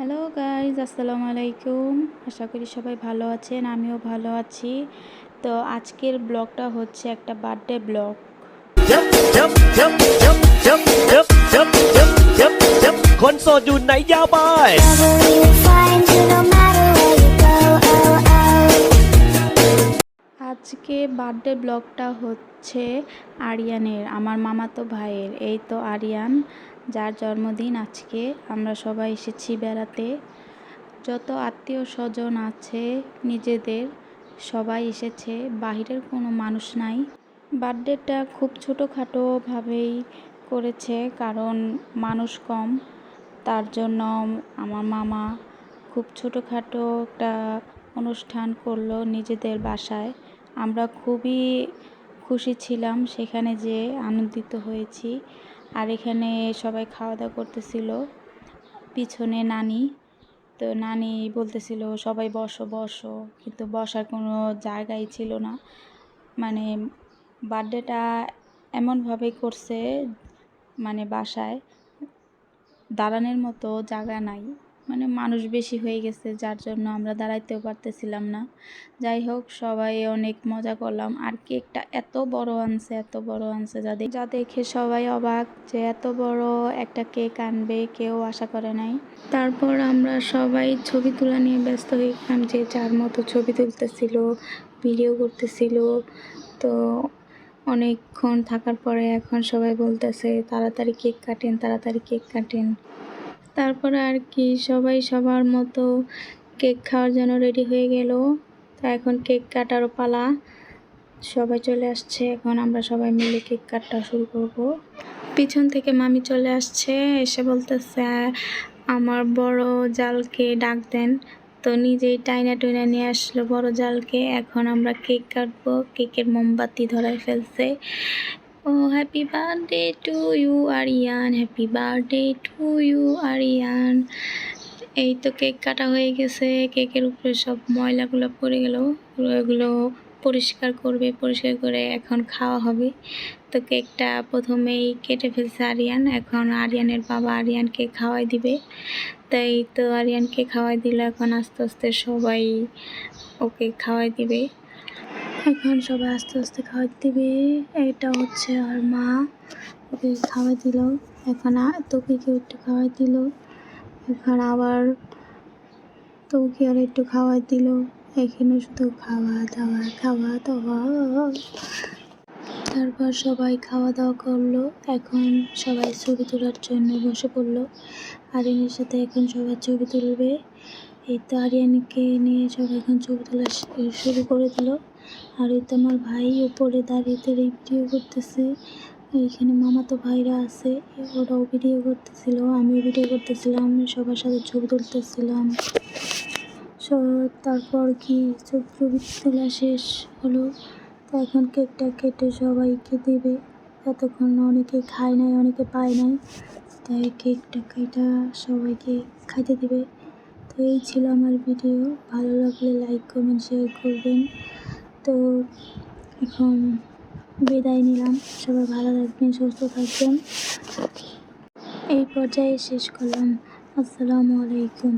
Hello guys আসসালামু আলাইকুম আশা করি সবাই ভালো আছেন আমিও ভালো আছি তো আজকের ব্লগটা হচ্ছে একটা বার্থডে ব্লগ คนโสดอยู่ไหนยาวไป আজকে বার্থডে ব্লগটা হচ্ছে আরিয়ানের, আমার মামাতো ভাইয়ের। এই তো আরিয়ান, যার জন্মদিন আজকে। আমরা সবাই এসেছি বেড়াতে। যত আত্মীয় স্বজন আছে, নিজেদের, সবাই এসেছে। বাহিরের কোনো মানুষ নাই। বার্থডেটা খুব ছোটোখাটোভাবেই করেছে, কারণ মানুষ কম। তার জন্য আমার মামা খুব ছোটোখাটো একটা অনুষ্ঠান করল নিজেদের বাসায়। আমরা খুবই খুশি ছিলাম সেখানে যে আনন্দিত হয়েছি। আর এখানে সবাই খাওয়া দাওয়া করতেছিল। পিছনে নানি। তো নানি বলতেছিল, সবাই বসো বসো। কিন্তু বসার কোনো জায়গাই ছিল না। মানে বার্থডেটা এমনভাবে করছে মানে বাসায় দাঁড়ানোর মতো জায়গা নাই। মানে মানুষ বেশি হয়ে গেছে, যার জন্য আমরা দাঁড়াইতেও পারতেছিলাম না। যাই হোক, সবাই অনেক মজা করলাম। আর কেকটা এত বড় আনছে, এত বড় আনছে, যা দে- যা দেখে সবাই অবাক যে এত বড় একটা কেক আনবে কেউ আশা করে নাই। তারপর আমরা সবাই ছবি তোলা নিয়ে ব্যস্ত হয়ে গেলাম যে যার মতো ছবি তুলতেছিল, ভিডিও করতেছিল। তো অনেকক্ষণ থাকার পরে এখন সবাই বলতেছে, তাড়াতাড়ি কেক কাটেন, তাড়াতাড়ি কেক কাটেন। তারপরে আর কি, সবাই সবার মতো কেক খাওয়ার জন্য রেডি হয়ে গেল। তা এখন কেক কাটারও পালা। সবাই চলে আসছে, এখন আমরা সবাই মিলে কেক কাটা শুরু করব। পিছন থেকে মামি চলে আসছে, এসে বলতেছে, আমার বড় জালকে ডাক দেন। তো নিজেই টাইনা টুইনা নিয়ে আসলো বড় জালকে। এখন আমরা কেক কাটবো, কেকের মোমবাতি ধরায় ফেলছে। ও happy birthday to you Aryan happy birthday to you Aryan এই তো কেক কাটা হয়ে গেছে। কেকের উপরে সব ময়লাগুলো পড়ে গেল। এগুলো পরিষ্কার করবে, পরিষ্কার করে এখন খাওয়া হবে। তো কেকটা প্রথমেই কেটে ফেলছে আরিয়ান এখন আরিয়ানের বাবা আরিয়ানকে খাওয়াই দিবে। তাই তো আরিয়ানকে খাওয়াই দিল এখন আস্তে আস্তে সবাই ওকে খাওয়াই দিবে। এখন সবাই আস্তে আস্তে খাওয়াই দিবে। এটা হচ্ছে আর মা, ওকে খাওয়াই দিল। এখন তোকে কেউ একটু খাওয়াই দিল। এখন আবার তোকে আর একটু খাওয়াই দিল। এখানে শুধু খাওয়া দাওয়া খাওয়া দাওয়া। তারপর সবাই খাওয়া দাওয়া করল। এখন সবাই ছবি তোলার জন্য বসে পড়ল। আরিয়ানের সাথে এখন সবাই ছবি তুলবে। এই তো আরিয়ানকে নিয়ে সবাই এখন ছবি তোলা শুরু করে দিল। আর এই তো আমার ভাই উপরে দাঁড়িয়ে দাঁড়িয়ে ভিডিও করতেছে। এইখানে মামাতো ভাইরা আছে, ওরাও ভিডিও করতেছিল, আমিও ভিডিও করতেছিলাম, সবার সাথে ছবি তুলতেছিলাম। তারপর কি? ছবি তোলা শেষ হলো। তো এখন কেকটা কেটে সবাইকে দেবে। এতক্ষণ অনেকে খায় নাই, অনেকে পায় নাই। তাই কেকটা কেটা সবাইকে খাইতে দেবে। তো এই ছিল আমার ভিডিও। ভালো লাগলে লাইক কমেন্ট শেয়ার করবেন। তো এখন বিদায় নিলাম। সবাই ভালো থাকবেন, সুস্থ থাকবেন। এই পর্যায়ে শেষ করলাম। আসসালামু আলাইকুম।